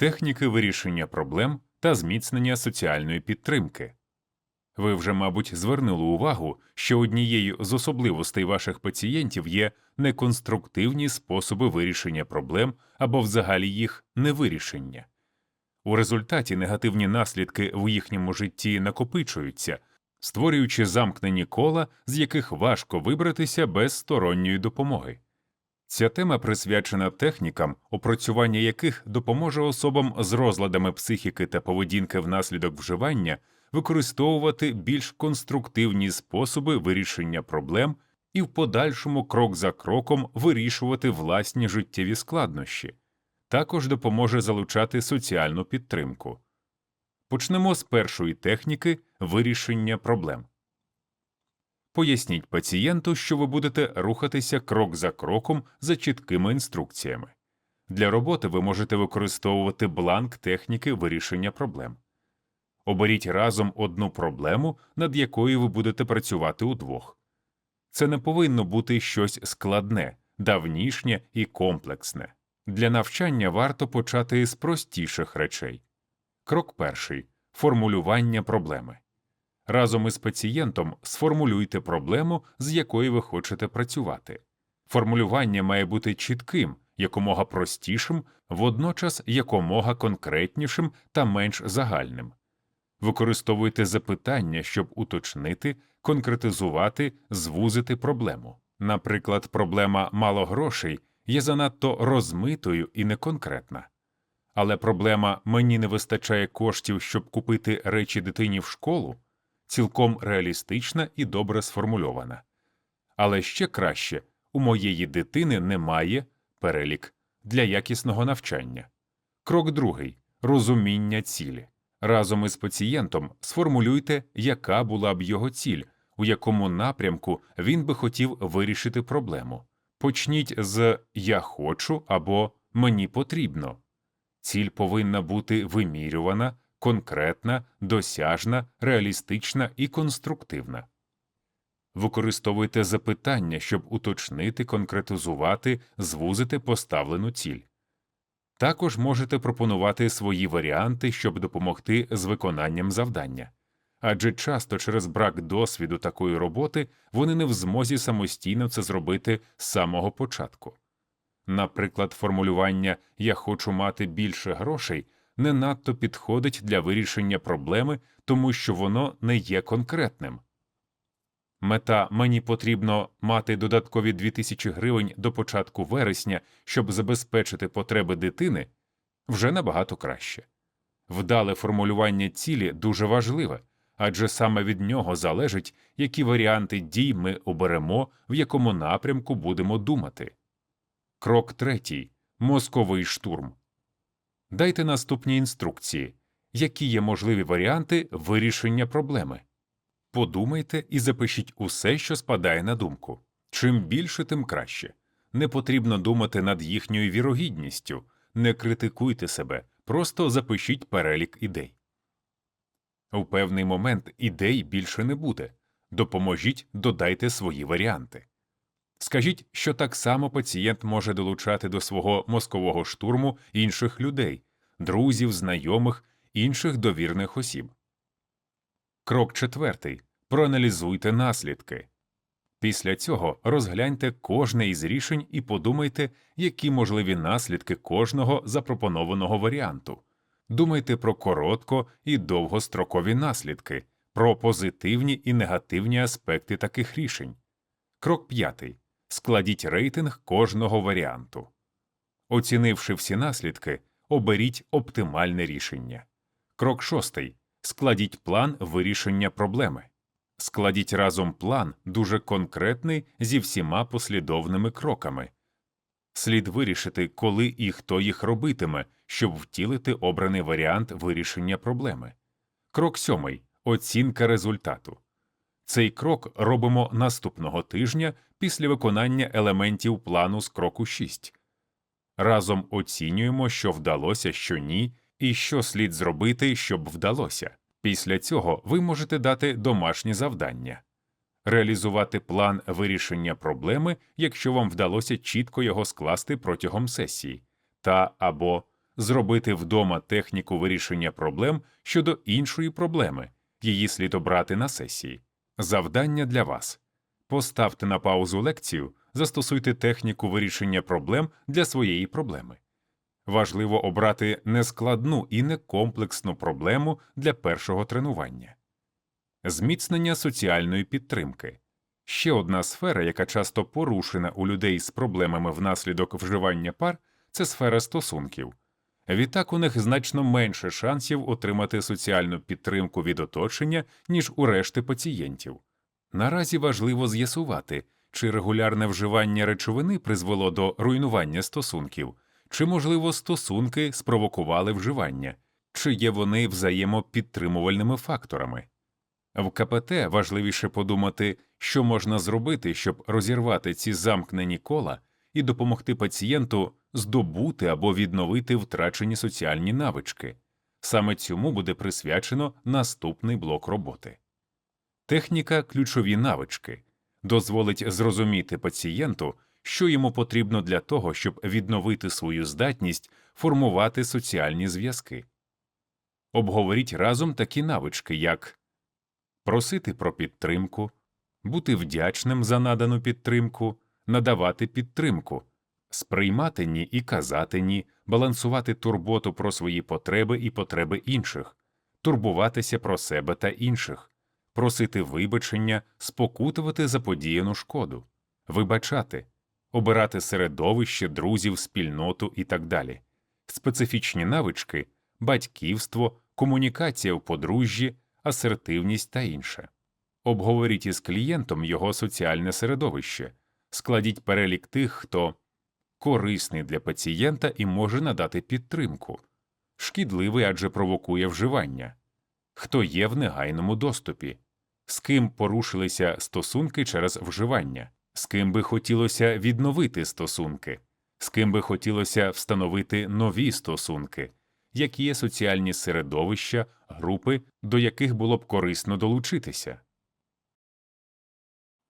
техніки вирішення проблем та зміцнення соціальної підтримки. Ви вже, мабуть, звернули увагу, що однією з особливостей ваших пацієнтів є неконструктивні способи вирішення проблем або взагалі їх невирішення. У результаті негативні наслідки в їхньому житті накопичуються, створюючи замкнені кола, з яких важко вибратися без сторонньої допомоги. Ця тема присвячена технікам, опрацювання яких допоможе особам з розладами психіки та поведінки внаслідок вживання використовувати більш конструктивні способи вирішення проблем і в подальшому крок за кроком вирішувати власні життєві складнощі, також допоможе залучати соціальну підтримку. Почнемо з першої техніки вирішення проблем. Поясніть пацієнту, що ви будете рухатися крок за кроком за чіткими інструкціями. Для роботи ви можете використовувати бланк техніки вирішення проблем. Оберіть разом одну проблему, над якою ви будете працювати удвох. Це не повинно бути щось складне, давнішнє і комплексне. Для навчання варто почати з простіших речей. Крок перший формулювання проблеми. Разом із пацієнтом сформулюйте проблему, з якою ви хочете працювати. Формулювання має бути чітким, якомога простішим, водночас якомога конкретнішим та менш загальним. Використовуйте запитання, щоб уточнити, конкретизувати, звузити проблему. Наприклад, проблема мало грошей є занадто розмитою і неконкретна. Але проблема мені не вистачає коштів, щоб купити речі дитині в школу цілком реалістична і добре сформульована. Але ще краще у моєї дитини немає перелік для якісного навчання. Крок другий розуміння цілі. Разом із пацієнтом сформулюйте, яка була б його ціль, у якому напрямку він би хотів вирішити проблему. Почніть з Я хочу або Мені потрібно. Ціль повинна бути вимірювана, конкретна, досяжна, реалістична і конструктивна. Використовуйте запитання, щоб уточнити, конкретизувати, звузити поставлену ціль. Також можете пропонувати свої варіанти, щоб допомогти з виконанням завдання. Адже часто через брак досвіду такої роботи вони не в змозі самостійно це зробити з самого початку. Наприклад, формулювання Я хочу мати більше грошей не надто підходить для вирішення проблеми, тому що воно не є конкретним. Мета мені потрібно мати додаткові 2000 гривень до початку вересня, щоб забезпечити потреби дитини вже набагато краще. Вдале формулювання цілі дуже важливе, адже саме від нього залежить, які варіанти дій ми оберемо, в якому напрямку будемо думати. Крок третій мозковий штурм. Дайте наступні інструкції, які є можливі варіанти вирішення проблеми. Подумайте і запишіть усе, що спадає на думку. Чим більше, тим краще. Не потрібно думати над їхньою вірогідністю, не критикуйте себе, просто запишіть перелік ідей. У певний момент ідей більше не буде. Допоможіть, додайте свої варіанти. Скажіть, що так само пацієнт може долучати до свого мозкового штурму інших людей, друзів, знайомих, інших довірних осіб. Крок четвертий. Проаналізуйте наслідки. Після цього розгляньте кожне із рішень і подумайте, які можливі наслідки кожного запропонованого варіанту. Думайте про коротко і довгострокові наслідки, про позитивні і негативні аспекти таких рішень. Крок п'ятий. Складіть рейтинг кожного варіанту. Оцінивши всі наслідки, оберіть оптимальне рішення. Крок шостий. Складіть план вирішення проблеми. Складіть разом план дуже конкретний зі всіма послідовними кроками. Слід вирішити, коли і хто їх робитиме, щоб втілити обраний варіант вирішення проблеми. Крок сьомий. Оцінка результату. Цей крок робимо наступного тижня після виконання елементів плану з кроку 6. Разом оцінюємо, що вдалося, що ні, і що слід зробити, щоб вдалося. Після цього ви можете дати домашні завдання, реалізувати план вирішення проблеми, якщо вам вдалося чітко його скласти протягом сесії, та або зробити вдома техніку вирішення проблем щодо іншої проблеми, її слід обрати на сесії. Завдання для вас поставте на паузу лекцію, застосуйте техніку вирішення проблем для своєї проблеми. Важливо обрати нескладну і некомплексну проблему для першого тренування. Зміцнення соціальної підтримки ще одна сфера, яка часто порушена у людей з проблемами внаслідок вживання пар, це сфера стосунків. Відтак у них значно менше шансів отримати соціальну підтримку від оточення, ніж у решти пацієнтів. Наразі важливо з'ясувати, чи регулярне вживання речовини призвело до руйнування стосунків, чи, можливо, стосунки спровокували вживання, чи є вони взаємопідтримувальними факторами. В КПТ важливіше подумати, що можна зробити, щоб розірвати ці замкнені кола і допомогти пацієнту здобути або відновити втрачені соціальні навички. Саме цьому буде присвячено наступний блок роботи. Техніка ключові навички дозволить зрозуміти пацієнту, що йому потрібно для того, щоб відновити свою здатність формувати соціальні зв'язки. Обговоріть разом такі навички, як просити про підтримку, бути вдячним за надану підтримку, надавати підтримку, сприймати ні і казати ні, балансувати турботу про свої потреби і потреби інших, турбуватися про себе та інших, просити вибачення, спокутувати заподіяну шкоду, вибачати, обирати середовище, друзів, спільноту і так далі, специфічні навички, батьківство, комунікація в подружжі, асертивність та інше. Обговоріть із клієнтом його соціальне середовище, складіть перелік тих, хто корисний для пацієнта і може надати підтримку, шкідливий адже провокує вживання, хто є в негайному доступі, з ким порушилися стосунки через вживання, з ким би хотілося відновити стосунки, з ким би хотілося встановити нові стосунки, які є соціальні середовища, групи, до яких було б корисно долучитися.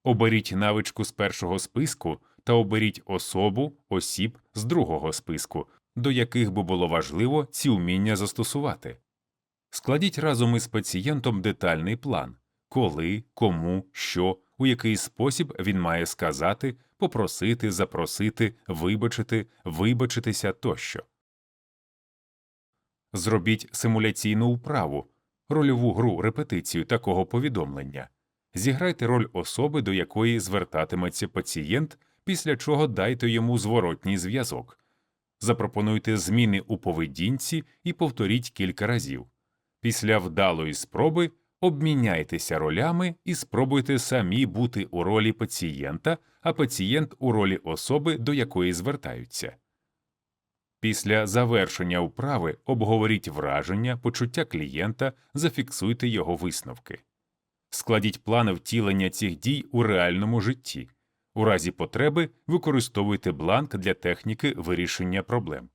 Оберіть навичку з першого списку та оберіть особу, осіб з другого списку, до яких би було важливо ці вміння застосувати. Складіть разом із пацієнтом детальний план коли, кому, що, у який спосіб він має сказати, попросити, запросити, вибачити, вибачитися тощо. Зробіть симуляційну вправу, рольову гру репетицію такого повідомлення. Зіграйте роль особи, до якої звертатиметься пацієнт, після чого дайте йому зворотній зв'язок. Запропонуйте зміни у поведінці і повторіть кілька разів. Після вдалої спроби обміняйтеся ролями і спробуйте самі бути у ролі пацієнта, а пацієнт у ролі особи, до якої звертаються. Після завершення вправи обговоріть враження, почуття клієнта, зафіксуйте його висновки. Складіть плани втілення цих дій у реальному житті. У разі потреби використовуйте бланк для техніки вирішення проблем.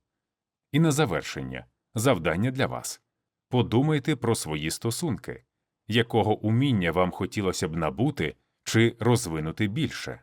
І на завершення завдання для вас подумайте про свої стосунки, якого уміння вам хотілося б набути чи розвинути більше.